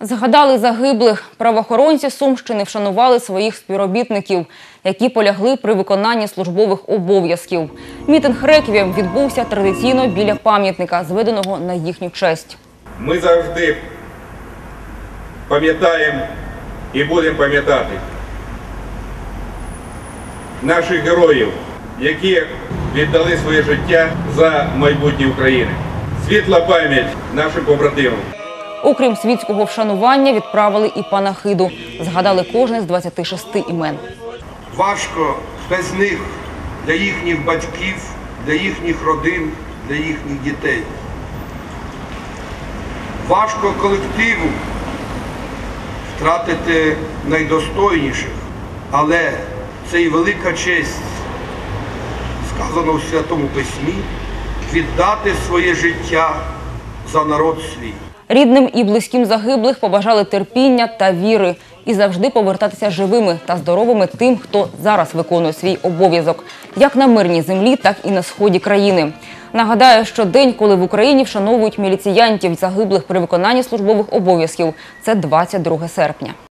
Згадали загиблих. Правоохоронці Сумщини вшанували своїх співробітників, які полягли при виконанні службових обов'язків. Мітинг реквієм відбувся традиційно біля пам'ятника, зведеного на їхню честь. Ми завжди пам'ятаємо і будемо пам'ятати наших героїв, які віддали своє життя за майбутнє України. Світла пам'ять нашим побратимам. Окрім світського вшанування, відправили і панахиду. Згадали кожне з 26 імен. Важко без них для їхніх батьків, для їхніх родин, для їхніх дітей. Важко колективу втратити найдостойніших, але це і велика честь, сказано в Святому Письмі, віддати своє життя за народ свій. Рідним і близьким загиблих побажали терпіння та віри і завжди повертатися живими та здоровими тим, хто зараз виконує свій обов'язок, як на мирній землі, так і на сході країни. Нагадаю, що день, коли в Україні вшановують міліціянтів загиблих при виконанні службових обов'язків, це 22 серпня.